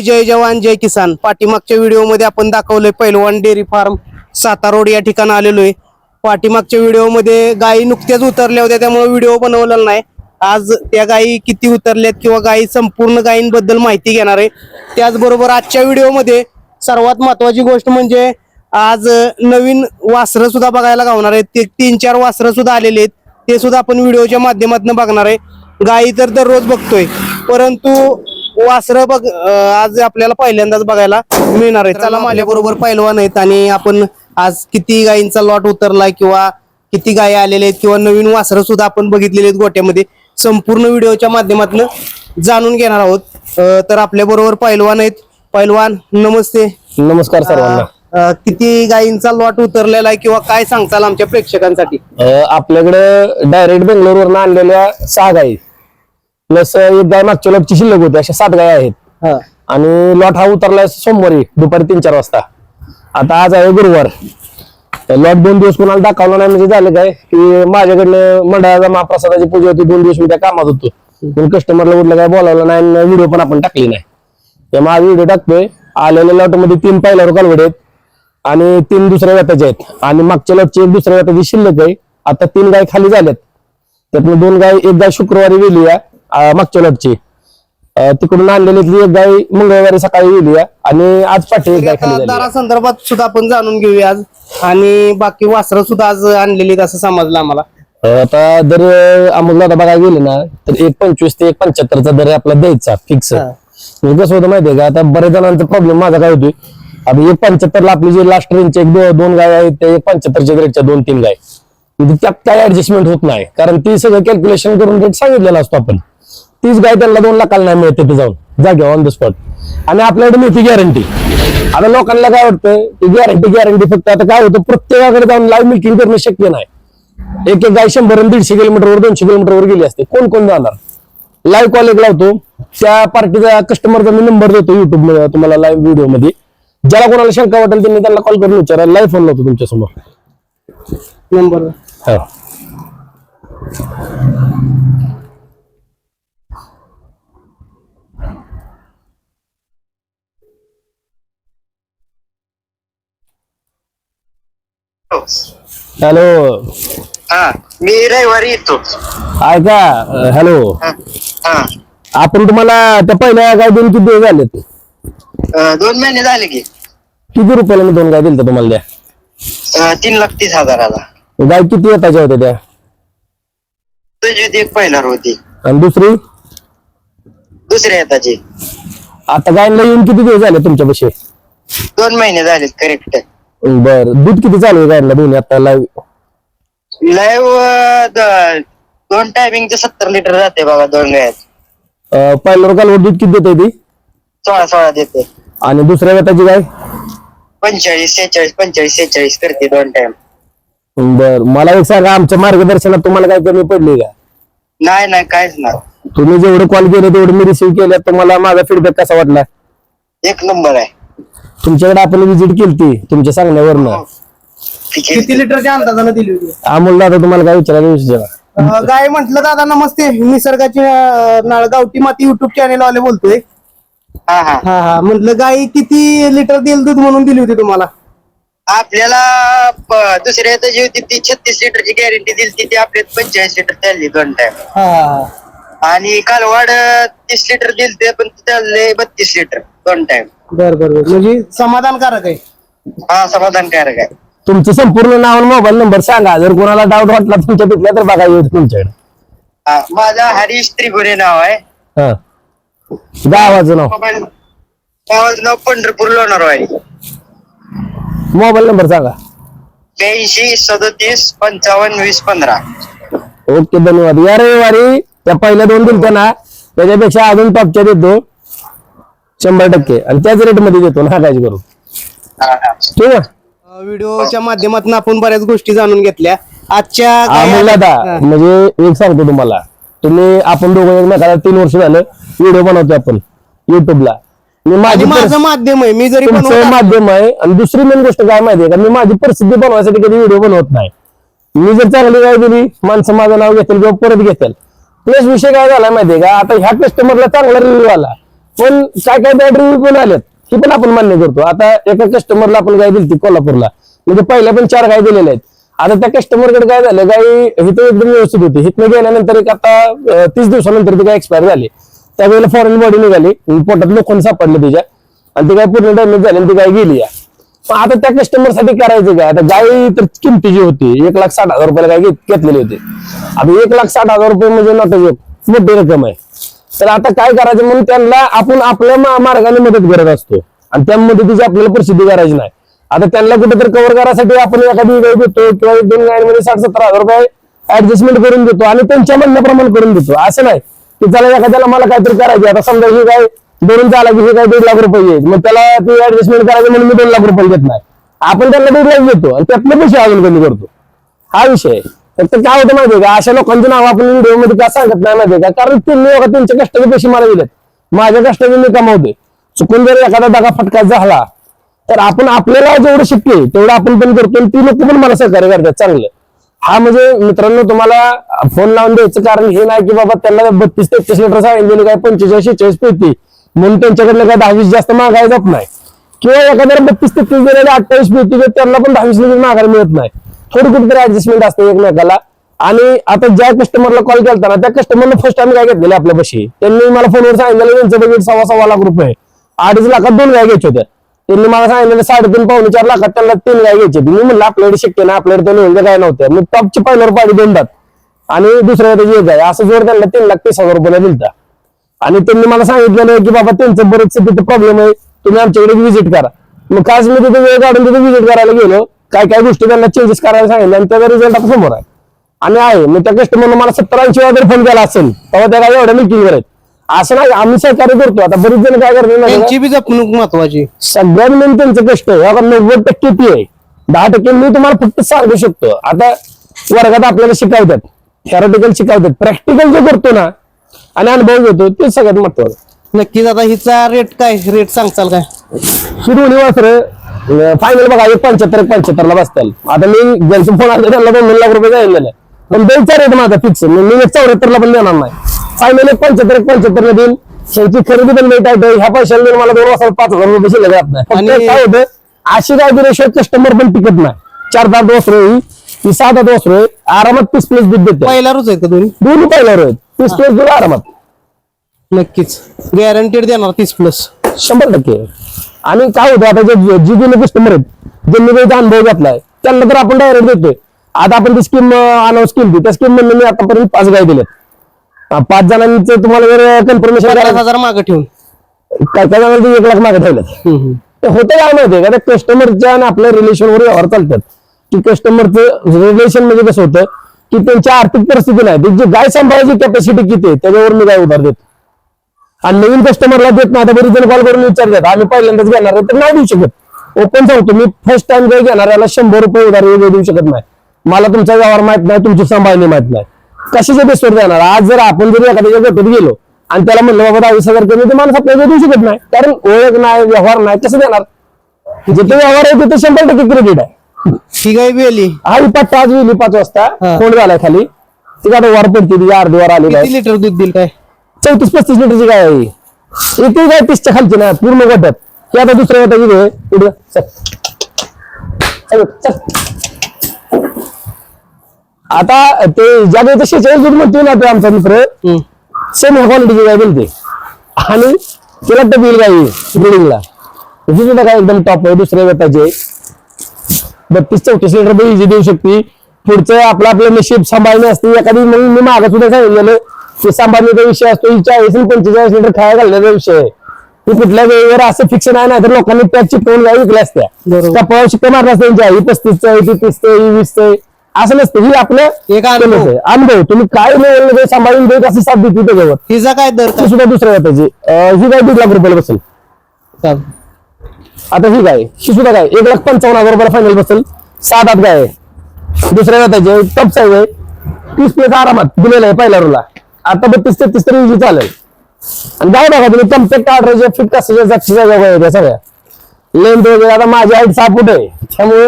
जय जवान जय किसान. पाठीमागच्या व्हिडिओमध्ये आपण दाखवलंय पैलवान डेअरी फार्म सातारोड रोड या ठिकाणी आलेलो आहे. पाठीमागच्या व्हिडिओमध्ये गायी नुकत्याच उतरल्या होत्या त्यामुळे व्हिडिओ बनवलेला नाही. आज त्या गायी किती उतरल्यात किंवा गायी संपूर्ण गायींबद्दल माहिती घेणार आहे. त्याचबरोबर आजच्या व्हिडिओमध्ये सर्वात महत्वाची गोष्ट म्हणजे आज नवीन वासरं सुद्धा बघायला गावणार आहेत. ते तीन चार वासरं सुद्धा आलेले आहेत. ते सुद्धा आपण व्हिडिओच्या माध्यमातून बघणार आहे. गायी तर दररोज बघतोय. परंतु वासरं बघ आज आपल्याला पहिल्यांदाच बघायला मिळणार आहे. चला माझ्या बरोबर पैलवान आहेत आणि आपण आज किती गायींचा लॉट उतरलाय किंवा किती गायी आलेले आहेत किंवा नवीन वासरं सुद्धा आपण बघितलेली आहेत गोट्यामध्ये. संपूर्ण व्हिडिओच्या माध्यमातून जाणून घेणार आहोत. तर आपल्या बरोबर पैलवान आहेत. पैलवान नमस्ते. नमस्कार सर्वांना. अं, किती गायींचा लॉट उतरलेला आहे किंवा काय सांगताल आमच्या प्रेक्षकांसाठी? आपल्याकडे डायरेक्ट बेंगलोरवरून आणलेल्या सहा गायी. प्लस एक गाय मागच्या लॉटची शिल्लक होती अशा सात गाय आहेत. आणि लॉट हा उतरलाय सोमवारी दुपारी तीन चार वाजता. आता आज आहे गुरुवार. लॉट दोन दिवस कोणाला दाखवला नाही म्हणजे झालं काय? की माझ्याकडनं मंडळाचा महाप्रसादाची पूजा होती दोन दिवस मी त्या कामात होतो. पण कस्टमरला कुठलं काय बोलावलं नाही व्हिडिओ पण आपण टाकली नाही. त्यामुळे आज व्हिडिओ टाकतोय. आलेल्या लॉटमध्ये तीन पहिल्यावर कालवडे आहेत आणि तीन दुसऱ्या व्यताचे आहेत. आणि मागच्या लॉटची एक दुसऱ्या व्यताची शिल्लक आहे. आता तीन गाय खाली झाल्यात. त्यातून दोन गाय एक गाय शुक्रवारी गेली आहे. मागच्या लॉटची तिकडून आणलेली एक गाय मंगळवारी सकाळी गेली आणि आज पाठी एक गाय खाली झाली आहे. दरा संदर्भात सुद्धा आपण जाणून घेऊया आज. आणि बाकी वासरं सुद्धा आज आणलेली आहेत असं समजलं आम्हाला. अं, आता दर अमोल दादा बघायला गेले ना तर एक पंचवीस ते एक पंच्याहत्तरचा दर आपला द्यायचा फिक्स हा. म्हणजे कसं होतं माहितीये का आता बऱ्याच जणांचा प्रॉब्लेम माझा काय होतोय आता एक पंच्याहत्तरला आपली जे लास्ट रेंजचे एक दो- दोन गाय आहेत त्या एक पंच्याहत्तरच्या रेटच्या दोन तीन गाय. म्हणजे त्यात काय ऍडजस्टमेंट होत नाही कारण ती सगळं कॅल्क्युलेशन करून रेट सांगितलेला असतो आपण. तीच गाय त्यांना दोन लाखाला नाही मिळते तिथे जाऊन. जागे ऑन द स्पॉट आणि आपल्याकडे मिळते गॅरंटी आता लोकांना काय वाटतं की गॅरंटी गॅरंटी फक्त आता काय होतं प्रत्येकाकडे जाऊन लाईव्ह मिल्किंग करणं शक्य नाही. एक एक गाय शंभर दीडशे किलोमीटरवर दोनशे किलोमीटरवर गेली असते कोण कोण जाणार? लाईव्ह कॉल एक लावतो त्या पार्टीचा कस्टमरचा मी नंबर देतो युट्यूबमध्ये तुम्हाला लाईव्ह व्हिडिओमध्ये. ज्याला कोणाला शंका वाटेल त्यांनी त्यांना कॉल करून विचारा. लाईव्ह फोन लावतो तुमच्यासमोर नंबर हॅलो हा मी रविवारी येतो ऐका हॅलो हा, हा. आपण तुम्हाला त्या पहिल्या गाय दोन किती दिवस झालेत अं, दोन महिने झाले की. किती रुपयाला मी दोन गाय दिल्या तुम्हाला द्या अं, तीन लाख तीस हजाराला. गाय किती येताच्या होत्या त्या? तुझी ती एक पहिला होती. आणि दुसरी? दुसऱ्या येताची. आता गायला येऊन किती दिवस झाले तुमच्यापाशी? दोन महिने झाले करेक्ट बर दूध किती चालू आहे गायला दोन्ही आता? लाईव्ह लाईव्ह दोन टायमिंगचे सत्तर लिटर जाते बघा दोन वेळात. पहिल्या कालवर दूध किती देते ती? सोळा सोळा देते. आणि दुसऱ्या वेताची गाय पंचेचाळीस सेहेचाळीस पंचेचाळीस सेहेचाळीस करते दोन टाइम बर मला एक सांगा आमच्या मार्गदर्शनात तुम्हाला काय कमी पडली का? नाही नाही काहीच नाही. तुम्ही जेवढे कॉल केले तेवढे मी रिसिव्ह केले तुम्हाला माझा फीडबॅक कसा वाटला? एक नंबर आहे. तुमच्याकडे आपण व्हिजिट केली तुमच्या सांगण्यावरनं. आहे. किती लिटरच्या अंदाजानं दिली होती? अमोल दादा तुम्हाला काय विचारायला विचारा अं, गाय म्हटलं दादा नमस्ते. निसर्गाची अं, नाळ गावठी माती युट्यूब चॅनेल वाले बोलतोय. हा हा. हा हा. म्हटलं गाय किती लिटर देईल दूध म्हणून दिली होती तुम्हाला? आपल्याला प- दुसऱ्या येताची होती ती छत्तीस लिटरची गॅरंटी दिली ती आपल्यात पंचेचाळीस लिटर चालली दोन टाइम हा हा. आणि कालवाड तीस लिटर दिलते पण चालले बत्तीस लिटर दोन टाइम बर बर बर. म्हणजे समाधानकारक आहे. हा समाधानकारक आहे. तुमचं संपूर्ण नाव आणि मोबाईल नंबर सांगा. जर कोणाला डाऊट वाटला तुमच्या तिथल्या तर बघा येऊ तुमच्याकडे. हा, माझा हरीश त्रिपुरे नाव आहे. हा. गावाचं नाव. मोबाईल गावाचं नाव पंढरपूर लोणारवाडी. मोबाईल नंबर सांगा. ब्याऐंशी सदतीस पंचावन्न वीस पंधरा. ओके धन्यवाद. या रविवारी त्या पहिल्या दोन दिलत्या ना त्याच्यापेक्षा अजून टॉपच्या देतो. शंभर टक्के. आणि त्याच रेटमध्ये देतो ना काळजी करू हा, हा. ठीक आहे? व्हिडिओच्या माध्यमातून आपण बऱ्याच गोष्टी जाणून घेतल्या. आजच्या गाय- अमोल दादा हा. म्हणजे एक सांगतो तुम्हाला. तुम्ही आपण दोघं एकमेकाला तीन वर्ष झालं व्हिडिओ बनवतो आपण युट्यूबला मी आणि माझी माझं माध्यम आहे मी जरी तुमचं माध्यम आहे आणि दुसरी मेन गोष्ट काय माहितीये का? मी माझी परिस्थिती बनवायसाठी कधी व्हिडिओ बनवत नाही. मी जर चांगली काय दिली माणसं माझं नाव घेतील किंवा परत घेतील. प्लस विषय काय झाला माहितीये का? आता ह्या कस्टमरला चांगला रिव्ह्यू आला. पण काय काय बॅड रिव्ह्यू पण आलेत हे पण आपण मान्य करतो. आता एका कस्टमरला आपण गाय दिली कोल्हापूरला. म्हणजे पहिल्या पण चार गाय दिलेल्या आहेत. आता त्या कस्टमरकडे काय झालं गाय इथं एकदम व्यवस्थित होती. इथनं गेल्यानंतर एक आता तीस दिवसानंतर ती काय एक्सपायर झाली. त्यावेळेला फॉरेन बॉडी निघाली. पोटात लोखंड सापडलं तिच्या. आणि ती काय पूर्ण डॅमेज झाली आणि ती गाय गेली या. आता त्या कस्टमरसाठी करायचं काय? आता गाय तर किमतीची होती एक लाख साठ हजार रुपयाला गाय घेतलेली होती. आता एक लाख साठ हजार रुपये म्हणजे नॉट मोठी रक्कम आहे. तर आता काय करायचं म्हणून त्यांना आपण आपल्या मार्गाने मदत करत असतो. आणि त्या मदतीची आपल्याला प्रसिद्धी करायची नाही. आता त्यांना कुठेतरी कव्हर करायसाठी आपण एखादी गाय देतो किंवा एक दोन गायांमध्ये साठ सत्तर हजार रुपये ऍडजस्टमेंट करून देतो आणि त्यांच्या म्हणण्याप्रमाणे करून देतो. असं नाही की चला एखाद्याला मला काहीतरी करायचं आता समजा ही गाय धरून झाला की हे काय दीड लाख रुपये येईल मग त्याला ते ऍडजस्टमेंट करायचं म्हणून मी दोन लाख रुपये घेत नाही. आपण त्यांना दीड लाख घेतो आणि त्यातले पैसे अजून कमी करतो. हा विषय तर फक्त काय होतं माहितीये का? अशा लोकांचं नाव आपण व्हिडिओमध्ये का सांगत नाही माहितीये का? कारण तुम्ही बघा त्यांच्या कष्टाचे पैसे मला दिलेत. माझ्या कष्टाचे मी कमावते चुकून जर एखादा दगा फटका झाला तर आपण आपल्याला जेवढं शिकले तेवढं आपण पण करतो आणि ती लोक पण मला सहकार्य करतात. चांगलं हा म्हणजे मित्रांनो तुम्हाला फोन लावून द्यायचं कारण हे नाही की बाबा त्यांना बत्तीस तेहतीस लिटर सांगितलेली काय? पंचेचाळीस शेहेचाळीस पेटी म्हणून त्यांच्याकडलं काय दहावीस जास्त मागायला जात नाही. किंवा एखाद्याला बत्तीस तेहतीस दिलेले अठ्ठावीस मिळतील त्यांना पण दहावीस लगेच मागायला मिळत नाही. थोडी कुठेतरी ऍडजस्टमेंट असते एकमेकाला. आणि आता ज्या कस्टमरला कॉल केला ना त्या कस्टमरला फर्स्ट टाइम काय घेतलेले आपल्या पैसे त्यांनी मला फोनवर सांगितलं त्यांचं बजेट सव्वा सव्वा लाख रुपये अडीच लाखात दोन गाय घ्यायच्या होत्या. त्यांनी मला सांगितलेलं साडेतीन पावणे चार लाखात त्यांना तीन गाय घ्यायची मी म्हणलं आपल्याकडे शक्य नाही आपल्याकडे त्या लेवलच्या काय नव्हत्या मग टॉपची पाहिल्यावर पाडी देऊन आणि दुसऱ्या त्याची एक गाय असं जोर त्यांना तीन लाख तीस हजार रुपयाला दिलता. आणि त्यांनी मला सांगितलेलं की बाबा त्यांचं बरेच तिथे प्रॉब्लेम आहे. तुम्ही आमच्याकडे व्हिजिट करा. मग काच मी तिथे वेळ काढून तिथे व्हिजिट करायला गेलो. काय काय गोष्टी त्यांना चेंजेस करायला सांगितले आणि त्याचा रिझल्ट आता समोर आहे. आणि आहे मग त्या कस्टमरनं मला सत्तर ऐंशी वेळा जर फोन केला असेल. तेव्हा त्या काय एवढ्या मिटिंगवर आहेत. असं नाही आम्ही सहकार्य करतो आता बरीच जण काय करतात माहिती आहे का? त्यांची बी जपणूक महत्वाची. सगळ्यात मेन त्यांचं कष्ट आहे. आता नव्वद टक्के ती आहे. दहा टक्के मी तुम्हाला फक्त सांगू शकतो. आता वर्गात आपल्याला शिकवतात. थेरॉटिकल शिकवतात. प्रॅक्टिकल जे करतो ना आणि अनुभव घेतो ते सगळ्यात महत्वाचं. नक्कीच आता हिचा रेट काय? रेट सांगचाल काय? ही दोन्ही वासर फायनल बघा एक पंच्याहत्तर एक पंच्याहत्तरला बसतील. आता मी ज्यांचे फोन आले त्यांना दोन दोन लाख रुपये जायला पण द्यायचा रेट माझा फिक्स मी एक चौऱ्याहत्तरला पण देणार नाही. फायनल एक पंच्याहत्तर एक पंच्याहत्तर देईल त्यांची खरेदी पण लेट आहे. ह्या पैशाला देऊन मला दोन वाजता पाच हजार रुपये शिल्लक राहत नाही. फक्त काय होतं अशी काय दिल्याशिवाय कस्टमर पण टिकत नाही. चार वस्त्र आहे ही सात दात वस्त्र आहे आरामात तीस प्लेस दूध देते. पहिला रोज आहेत का दोन्ही? दोन्ही पहिल्यावर आहेत. तीस प्लेस दूध आरामात. नक्कीच. गॅरंटेड देणार तीस प्लस शंभर टक्के. आणि काय होतं आता जे जी जुने कस्टमर आहेत ज्यांनी त्याचा अनुभव घेतलाय त्यांना तर आपण डायरेक्ट देतोय. आता आपण ती स्कीम अनाऊन्स केली त्या स्कीम मधून मी आतापर्यंत पाच गाय दिल्यात. अं, पाच जणांचं तुम्हाला जर कन्फर्मेशन हजार मागे ठेवून. काय काय जणांना एक लाख मागे ठेवल्यात. ते होतं काय माहितीये का? त्या कस्टमरच्या आणि आपल्या रिलेशनवर व्यवहार चालतात. की कस्टमरचं रिलेशन म्हणजे कसं होतं की त्यांची आर्थिक परिस्थिती नाही. म्हणजे त्यांची गाय सांभाळायची कॅपॅसिटी किती आहे त्याच्यावर मी गाय उधार देतो. आणि नवीन कस्टमरला देत नाही आता बरीच जण कॉल करून विचारतात आम्ही पहिल्यांदाच घेणार आहे तर नाही देऊ शकत. ओपन सांगतो मी फर्स्ट टाइम गाय घेणार याला शंभर रुपये उधार वेगळे देऊ शकत नाही. मला तुमचा व्यवहार माहीत नाही तुमची सांभाळणी माहीत नाही. कशाच्या बेसवर जाणार आज जर आपण जर एखाद्याच्या गटत गेलो आणि त्याला म्हणलं बाबा दहावीस हजार कमी तर माणूस आपल्याला देऊ शकत नाही. कारण ओळख नाही व्यवहार नाही कसं देणार? जिथे व्यवहार आहे तिथे शंभर टक्के क्रेडिट आहे. ही गाय वेली हा पाच आज गेली पाच वाजता हा. कोण झालाय खाली ती आता वर पडते ती अर्धी वर आली किती लिटर दूध दिल काय चौतीस पस्तीस लिटरची गाय आहे ही. ही ती गाय तीसच्या खालची ना पूर्ण गोट्यात ही आता दुसऱ्या गाय आहे. पुढं चल. चल, चल. आता ते ज्या गायचं शेचाळीस दूध म्हणतोय ना ते आमचा मित्र. सेम ह्या क्वालिटीची गाय बोलते आणि तिला टपील गाय बिल्डिंगला ही सुद्धा काय एकदम टॉप आहे दुसऱ्या गटाची आहे बत्तीस चौतीस लिटर इझी देऊ शकते. पुढचं आपलं आपलं नशीब सांभाळणे असते. एखादी मग मी मागं सुद्धा सांगितलेलं की सांभाळण्याचा विषय असतो ही चाळीस आणि पंचेचाळीस लिटर खायला घालण्याचा विषय आहे. ती कुठल्या वेळेवर असं फिक्स नाही नाही तर लोकांनी त्यात चिपवून गाय विकल्या असत्या. कपाळ शिक्का मारला असत्या त्यांच्या ही पस्तीसचं आहे ती तीसचं ही वीसचं असं नसतं. ही आपलं एक अनुभव. तुम्ही काय लेवल सांभाळून देत असं साथ देते त्याच्यावर? हिचा काय दर काय? सुद्धा दुसऱ्या अं, ही गाय दीड लाख रुपयाला बसेल. आता ही गाय ही सुद्धा गाय एक लाख पंचावन्न हजार रुपयाला फायनल बसेल. सात आठ गाय आहे. दुसऱ्या जाताचे टप साईज आहे. तीस प्लेस आरामात दिलेला आहे पहिल्या रोला आता बत्तीस तेहतीस तरी इजी चालेल. आणि गाय बघा तुम्ही कम्पेक्ट अठराच्या फिट कसाच्या जागच्या गाय आहे त्या सगळ्या. लेंथ वगैरे आता माझी हाईट सहा फूट आहे. त्यामुळे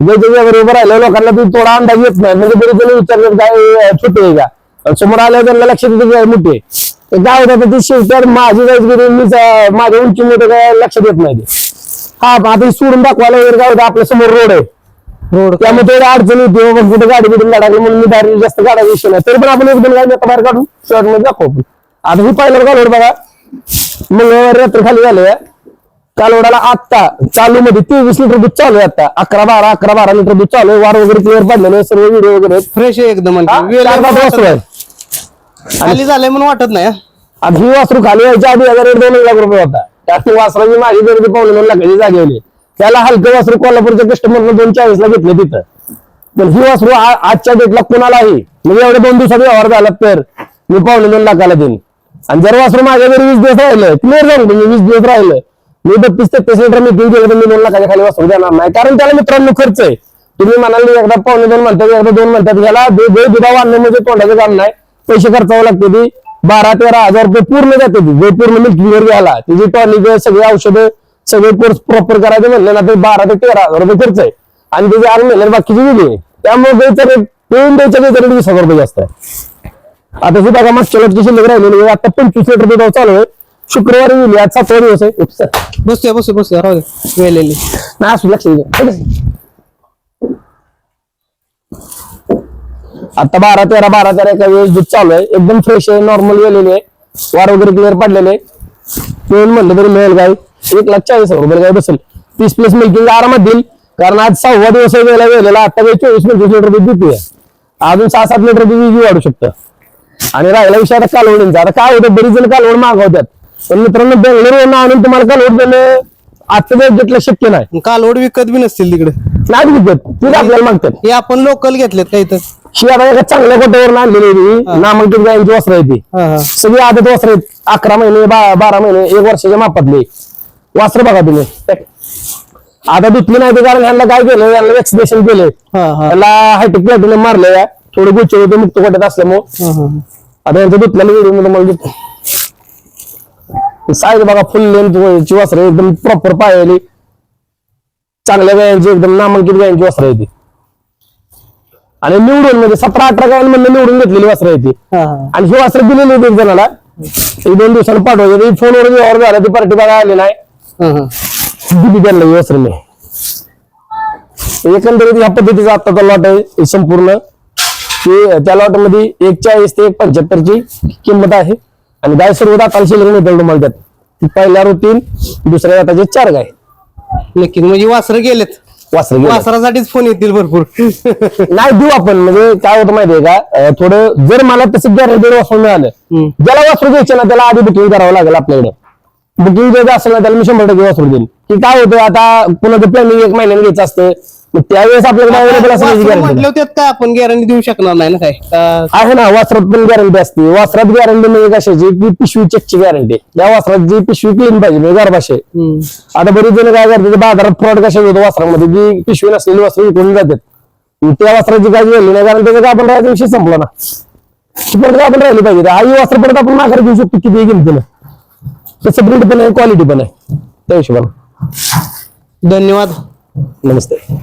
वेगवेगळ्या उभं राहिलं लोकांना तू थोडा अंदाज येत नाही. म्हणजे बरेच जण विचारतात गाय छोटी आहे का? समोर आल्यावर त्यांना लक्षात येते गाय मोठी आहे. गाय होता ती शेवटी माझी जायची गेली मीच माझ्या उंची उंचीमध्ये काय लक्षात येत नाही ते. हा आता सोडून दाखवायला वगैरे होतं आपल्यासमोर रोड आहे. रोड त्यामुळे थोडी अडचण येते बाबा कुठे गाडी बिडून गाडायला म्हणून मी बाहेर जास्त गाडा विषय नाही. तरी पण आपण एक दोन गाडी बाहेर काढून शॉर्टमध्ये दाखवू आपण. आता ही पहिलं कालवड बघा. मंगळवारी रात्री खाली झाले कालवडाला आत्ता चालू मध्ये तेवीस लिटर दूध चालू आहे आता. अकरा बारा अकरा बारा लिटर दूध चालू आहे. वार वगैरे क्लिअर पडलेले सर्व व्हिडिओ वगैरे. फ्रेश आहे एकदम खाली झालंय म्हणून वाटत नाही हा. आता ही वासरू खाली यायच्या आधी हजार दोन लाख रुपये होता. त्यात वासराची माझी गर्दी पावणे दोन लाखाची जागी होली त्याला हलकं वासरू कोल्हापूरच्या कस्टमरनं दोन चाळीसला घेतलं तिथं. पण ही वासरू आजच्या डेटला कोणालाही म्हणजे एवढे दोन दिवसात व्यवहार झाला तर मी पावले दोन लाखाला देईन. आणि जर वासरू माझ्या घरी वीस दिवस राहिलं क्लिअर जाऊन मी वीस दिवस राहिलं मी बत्तीस तेहतीस लिटर मी दूध गेलं तर मी दोन लाखाच्या खाली वासरू देणार नाही. कारण त्याला मित्रांनो खर्च आहे. तुम्ही म्हणाल एकदा पावणे दोन म्हणतात एकदा दोन म्हणतात याला दोन दुधा वाढणं म्हणजे तोंडाचं काम नाही. पैसे खर्चावं लागते ती. बारा तेरा हजार रुपये पूर्ण जाते ती. जे पूर्ण मिल्किंगवर घ्यायला तिची टॉनिक सगळी औषधं सगळे कोर्स प्रॉपर करायचे म्हणलं ना तर बारा ते तेरा हजार रुपये खर्च आहे. आणि त्याची आग मेहनत बाकीची आहे. त्यामुळे द्यायचं रेट पेऊन द्यायचं काही तरी वीस हजार रुपये जास्त आहे. आता ही बघा मागच्या लटची शिल्लक राहिलेली. आता पंचवीस लिटर दूध चालू आहे. शुक्रवारी गेली आज सातवा दिवस आहे. उप्स. बसूया बसूया बसूया राहू दे. वेलेली नाही असू लक्ष आता बारा तेरा बारा तेरा एका वेळेस दूध चालू आहे. एकदम फ्रेश आहे नॉर्मल गेलेली आहे. वार वगैरे क्लिअर पडलेले पिऊन म्हणलं तरी मिळेल गाय एक लाख चाळीस हजार रुपये गाय बसेल. तीस प्लस मिल्किंग आरामात देईल कारण आज सहावा दिवस वेळेला गेलेला आता काही चोवीस पंचवीस लिटर दूध देते अजून सहा सात लिटर दूध वाढू शकतं. आणि राहिला विषय आता कालवडींचा आता काय होतं? बरीच जण कालवड मागवतात. पण मित्रांनो बेंगलोर आणून तुम्हाला कालवड देणं आजच्या घेतलं शक्य नाही. कालवड विकत बी नसतील तिकडे. नाही विकत तीच आपल्याला मागतात. हे आपण लोकल घेतलेत काही तर आता एका चांगल्या कोट्यावर आणलेली ती. नामांकित गायींची वस्त्र आहे ती. हा हा. सगळी आदत वस्त्र आहेत. अकरा महिने बा- बारा महिने एक वर्षाच्या मापातली. वस्त्र बघा तुम्ही. आता धुतली नाही ते कारण ह्यांना काय केलं यांना वॅक्सिनेशन केलं. हा हा. त्याला हायटेक प्लॅटिनम मारलं या. थोडे गुच्छ होते मुक्त कोट्यात असल्यामुळे. हा, हा. आता यांचं धुतलेलं व्हिडिओमध्ये मला साईज बघा फुल लेंथ वस्त्र एकदम प्रॉपर पाहिली चांगल्या गायांची एकदम नामांकित गायांची वस्त्र आहे ती. आणि निवडून म्हणजे सतरा अठरा गायांमधून निवडून घेतलेली वस्त्र आहे ती. हा. आणि ही वस्त्र दिलेली होती एक जणाला. एक दोन दिवसानं पाठवायची. फोनवर व्यवहार झाला ती पार्टी बघा आली नाही हा, हा. दिली त्यांना ही वस्त्र मी. एकंदरीत ह्या पद्धतीचा आत्ताचा लॉट आहे हे संपूर्ण. की त्या लॉटमध्ये एक चाळीस ते एक पंच्याहत्तरची किंमत आहे. आणि गाय सर्व शिल्लक मिळतील तुम्हाला त्यात ती पहिल्या तीन दुसऱ्या दाताचे चार गाय. नक्कीच. म्हणजे वासर गेलेत. वासर. वासरासाठीच फोन येतील भरपूर. नाही देऊ आपण. म्हणजे काय होतं माहितीये का? थोडं जर मला तसं गॅरंटेड वासरू मिळालं. ज्याला वासरू घ्यायचे ना त्याला आधी बुकिंग करावं लागेल आपल्याकडे. बुकिंग द्यायचं असेल ना त्याला मी शंभर टक्के वासरू देईन. की काय होतं आता कुणाचं प्लॅनिंग एक महिन्याने घ्यायचं असतं. मग त्यावेळेस आपल्याकडे अवेलेबल असण्याची वासरं गॅरंटी म्हटलं त्यात काय आपण गॅरंटी देऊ शकणार नाही ना काय? का- आहे ना वासरात पण गॅरंटी असते. वासरात गॅरंटी म्हणजे कशाची? की पिशवी चेकची गॅरंटी त्या वासराची पिशवी क्लीन पाहिजे म्हणजे गर्भाशय. हम्म. आता बरीच जण काय करतात बाजारात फ्रॉड कशा होतो वासरामध्ये? जी पिशवी नसलेली वस्त्र विकून जातात. मग त्या वस्त्राची काय झाली नाही कारण त्याचा आपण राहायचा विषय संपला ना. ती परत आपण राहिली पाहिजे. ही वस्त्र परत आपण माघार घेऊ शकतो किती किमतीनं. तसं ब्रीड पण आहे क्वालिटी पण आहे. त्या हिशोबाने. धन्यवाद. नमस्ते.